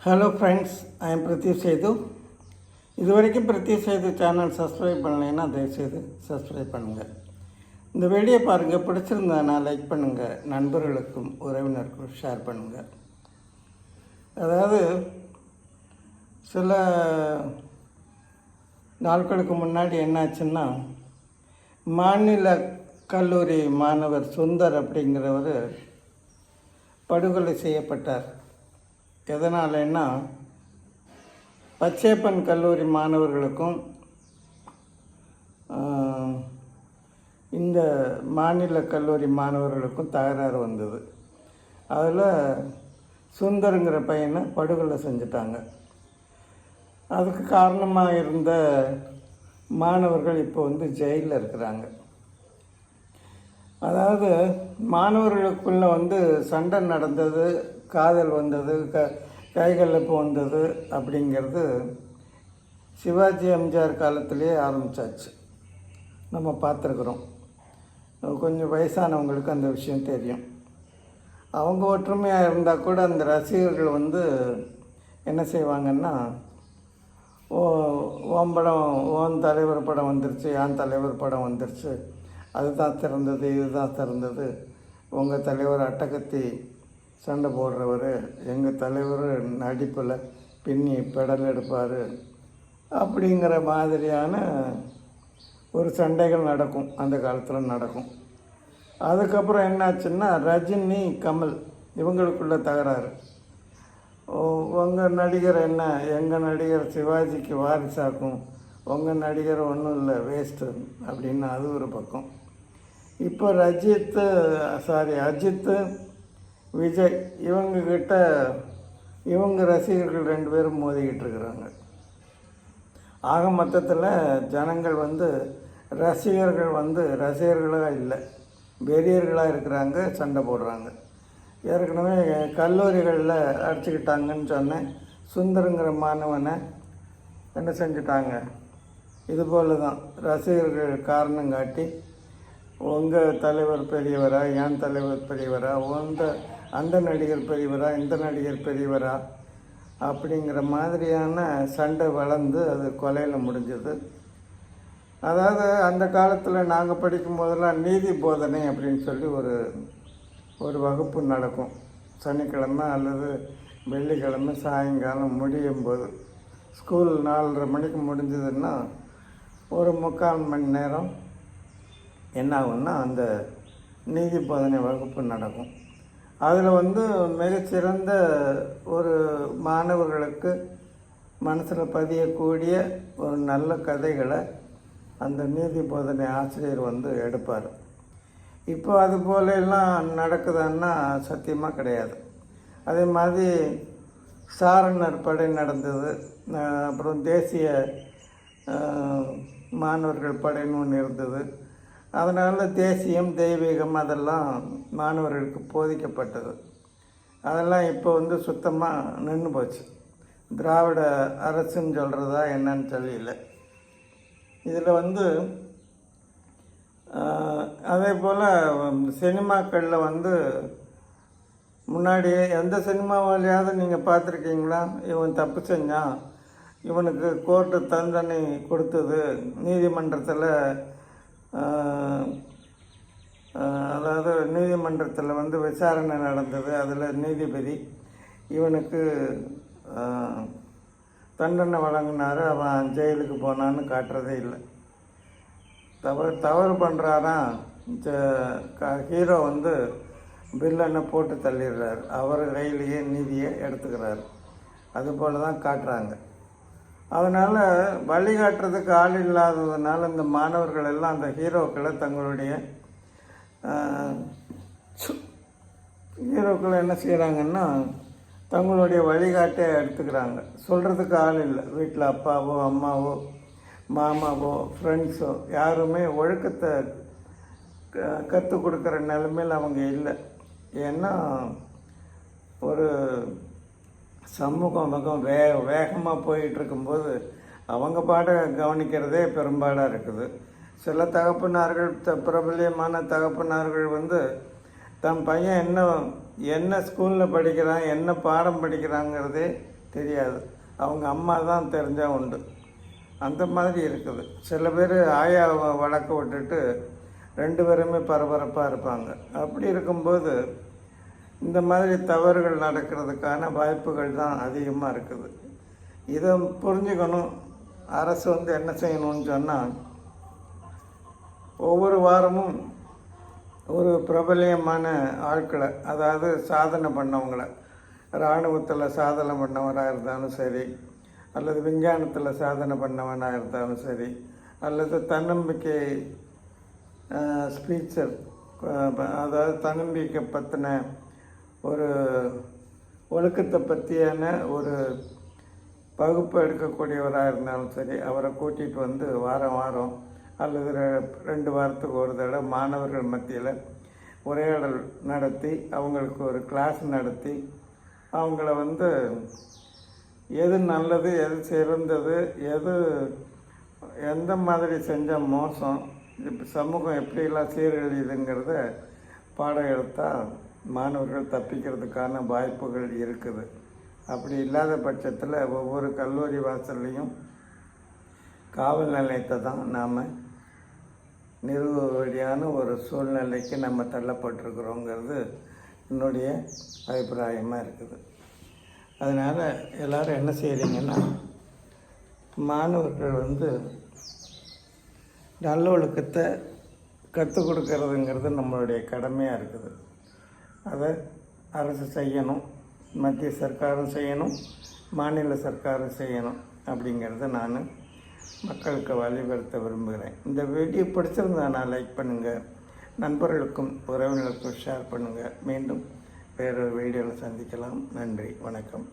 Hello friends I am Pradeep Sethu இது வரைக்கும் Pradeep Setu channel subscribe பண்ணலைன்னா தயவுசெய்து சப்ஸ்கிரைப் பண்ணுங்கள் இந்த வீடியோ பாருங்கள் பிடிச்சிருந்தானா லைக் பண்ணுங்கள் நண்பர்களுக்கும் உறவினருக்கும் ஷேர் பண்ணுங்கள் அதாவது சில நாட்களுக்கு முன்னாடி என்னாச்சுன்னா மாநில கல்லூரி மாணவர் சுந்தர் அப்படிங்கிறவர் படுகொலை செய்யப்பட்டார். எதனாலன்னா பச்சேப்பன் கல்லூரி மாணவர்களுக்கும் இந்த மாநில கல்லூரி மாணவர்களுக்கும் தகராறு வந்தது. அதில் சுந்தருங்கிற பையனை படுகொலை செஞ்சுட்டாங்க. அதுக்கு காரணமாக இருந்த மாணவர்கள் இப்போ வந்து ஜெயிலில் இருக்கிறாங்க. அதாவது மாணவர்களுக்குள்ளே வந்து சண்டை நடந்தது காதல் வந்தது க கைகலப்பு வந்தது அப்படிங்கிறது சிவாஜி எம்ஜிஆர் காலத்திலேயே ஆரம்பிச்சாச்சு. நம்ம பார்த்துருக்குறோம். கொஞ்சம் வயசானவங்களுக்கு அந்த விஷயம் தெரியும். அவங்க ஒற்றுமையாக இருந்தால் கூட அந்த ரசிகர்கள் வந்து என்ன செய்வாங்கன்னா ஓ ஓம் படம் ஓன் தலைவர் படம் வந்துருச்சு ஏன் தலைவர் படம் வந்துருச்சு. அதுதான் திறந்தது இதுதான் திறந்தது. உங்கள் தலைவர் அட்டகத்தி சண்டை போடுறவர் எங்கள் தலைவர் நடிப்பில் பின்னி பெடல் எடுப்பார் அப்படிங்கிற மாதிரியான ஒரு சண்டைகள் நடக்கும் அந்த காலத்தில் நடக்கும். அதுக்கப்புறம் என்னாச்சுன்னா ரஜினி கமல் இவங்களுக்குள்ள தகராறு. உங்கள் நடிகர் என்ன? எங்கள் நடிகர் சிவாஜிக்கு வாரிசாக்கும் உங்கள் நடிகர் ஒன்றும் இல்லை வேஸ்ட்டு அப்படின்னு அது ஒரு பக்கம். இப்போ ரஜித்து சாரி அஜித்து விஜய் இவங்கக்கிட்ட இவங்க ரசிகர்கள் ரெண்டு பேரும் மோதிக்கிட்டு இருக்கிறாங்க. ஆக மொத்தத்தில் ஜனங்கள் வந்து ரசிகர்கள் வந்து ரசிகர்களாக இல்லை வெறியர்களாக இருக்கிறாங்க சண்டை போடுறாங்க. ஏற்கனவே கல்லூரிகளில் அடிச்சுக்கிட்டாங்கன்னு சொன்னேன். சுந்தருங்கிற மாணவனை என்ன செஞ்சுட்டாங்க? இது போல் தான் ரசிகர்கள் காரணம் காட்டி உங்கள் தலைவர் பெரியவரா என் தலைவர் பெரியவரா உந்த அந்த நடிகர் பெரியவரா இந்த நடிகர் பெரியவரா அப்படிங்கிற மாதிரியான சண்டை வளர்ந்து அது கொலையில் முடிஞ்சது. அதாவது அந்த காலத்தில் நாங்கள் படிக்கும் போதெல்லாம் நீதி போதனை அப்படின்னு சொல்லி ஒரு ஒரு வகுப்பு நடக்கும். சனிக்கிழமை அல்லது வெள்ளிக்கிழமை சாயங்காலம் முடியும் போது. ஸ்கூல் நாலரை மணிக்கு முடிஞ்சதுன்னா ஒரு முக்கால் மணி நேரம் என்ன ஆகும்னா அந்த நீதி போதனை வகுப்பு நடக்கும். அதில் வந்து மிகச்சிறந்த ஒரு மாணவர்களுக்கு மனசில் பதியக்கூடிய ஒரு நல்ல கதைகளை அந்த நீதி போதனை ஆசிரியர் வந்து எடுப்பார். இப்போ அது போல எல்லாம் நடக்குதான்னா சத்தியமாக கிடையாது. அதே மாதிரி சாரணர் படை நடந்தது. அப்புறம் தேசிய மாணவர்கள் படைன்னு ஒன்று இருந்தது. அதனால் தேசியம் தெய்வீகம் அதெல்லாம் மாணவர்களுக்கு போதிக்கப்பட்டது. அதெல்லாம் இப்போ வந்து சுத்தமாக நின்று போச்சு. திராவிட அரசுன்னு சொல்கிறதா என்னன்னு தெரியல. இதில் வந்து அதே போல் சினிமாக்களில் வந்து முன்னாடி எந்த சினிமாவிலையாவது நீங்கள் பார்த்துருக்கீங்களா? இவன் தப்பு செஞ்சான். இவனுக்கு கோர்ட்டு தண்டனை கொடுத்தது நீதிமன்றத்தில் அதாவது நீதிமன்றத்தில் வந்து விசாரணை நடந்தது. அதில் நீதிபதி இவனுக்கு தண்டனை வழங்கினார். அவன் ஜெயிலுக்கு போனான்னு காட்டுறதே இல்லை. தவறு தவறு பண்ணுறாரா ஹீரோ வந்து வில்லனை போட்டு தள்ளிடுறாரு. அவர் கையிலேயே நீதியை எடுத்துக்கிறாரு. அதுபோல் தான் காட்டுறாங்க. அதனால் வழிகாட்டுறதுக்கு ஆள் இல்லாததுனால இந்த மாணவர்கள் எல்லாம் அந்த ஹீரோக்களை தங்களுடைய சு- ஹீரோக்கள் என்ன செய்கிறாங்கன்னா தங்களுடைய வழிகாட்டை எடுத்துக்கிறாங்க. சொல்கிறதுக்கு ஆள் இல்லை. வீட்டில் அப்பாவோ அம்மாவோ மாமாவோ ஃப்ரெண்ட்ஸோ யாருமே ஒழுக்கத்தை கற்றுக் கொடுக்குற நிலைமையில் அவங்க இல்லை. ஏன்னா ஒரு சமூகம் மிகவும் வே வேகமாக போயிட்டுருக்கும்போது அவங்க பாட கவனிக்கிறதே பெரும்பாடாக இருக்குது. சில தகப்பனார்கள் த- பிரபல்யமான தகப்பனார்கள் வந்து தன் பையன் என்ன என்ன ஸ்கூலில் படிக்கிறான் என்ன பாடம் படிக்கிறாங்கிறதே தெரியாது. அவங்க அம்மா தான் தெரிஞ்சால் உண்டு. அந்த மாதிரி இருக்குது. சில பேர் ஆயாவை வளர்க்க விட்டுட்டு ரெண்டு பேருமே பரபரப்பாக இருப்பாங்க. அப்படி இருக்கும்போது இந்த மாதிரி தவறுகள் நடக்கிறதுக்கான வாய்ப்புகள் தான் அதிகமாக இருக்குது. இதை புரிஞ்சுக்கணும். அரசு வந்து என்ன செய்யணும்னு சொன்னால் ஒவ்வொரு வாரமும் ஒரு பிரபலியமான ஆட்களை அதாவது சாதனை பண்ணவங்கள இராணுவத்தில் சாதனை பண்ணவனாக இருந்தாலும் சரி அல்லது விஞ்ஞானத்தில் சாதனை பண்ணவனாக இருந்தாலும் சரி அல்லது தன்னம்பிக்கை ஸ்பீச்சர் அதாவது தன்னம்பிக்கை பற்றின ஒரு ஒழுக்கத்தை பற்றியான ஒரு வகுப்பு எடுக்கக்கூடியவராக இருந்தாலும் சரி அவரை கூட்டிகிட்டு வந்து வாரம் வாரம் அல்லது ரெ- ரெண்டு வாரத்துக்கு ஒரு தடவை மாணவர்கள் மத்தியில் உரையாடல் நடத்தி அவங்களுக்கு ஒரு கிளாஸ் நடத்தி அவங்கள வந்து எது நல்லது எது சிறந்தது எது எந்த மாதிரி செஞ்சால் மோசம் இப்போ சமூகம் எப்படிலாம் சீரழியுதுங்கிறத பாடம் எடுத்தால் மாணவர்கள் தப்பிக்கிறதுக்கான வாய்ப்புகள் இருக்குது. அப்படி இல்லாத பட்சத்தில் ஒவ்வொரு கல்லூரி வாசல்லையும் காவல் நிலையத்தை தான் நாம் நிறுவும்படியான ஒரு சூழ்நிலைக்கு நம்ம தள்ளப்பட்டிருக்கிறோங்கிறது என்னுடைய அபிப்பிராயமாக இருக்குது. அதனால் எல்லாரும் என்ன செய்கிறீங்கன்னா மாணவர்கள் வந்து நல்லொழுக்கத்தை கற்றுக் கொடுக்கறதுங்கிறது நம்மளுடைய கடமையாக இருக்குது. அதை அரசு செய்யணும் மத்திய சர்க்காரும் செய்யணும் மாநில சர்க்காரும் செய்யணும் அப்படிங்கிறத நான் மக்களுக்கு வலியுறுத்த விரும்புகிறேன். இந்த வீடியோ பிடிச்சிருந்தா லைக் பண்ணுங்கள் நண்பர்களுக்கும் உறவினர்களுக்கும் ஷேர் பண்ணுங்கள் மீண்டும் வேறொரு வீடியோவில் சந்திக்கலாம். நன்றி வணக்கம்.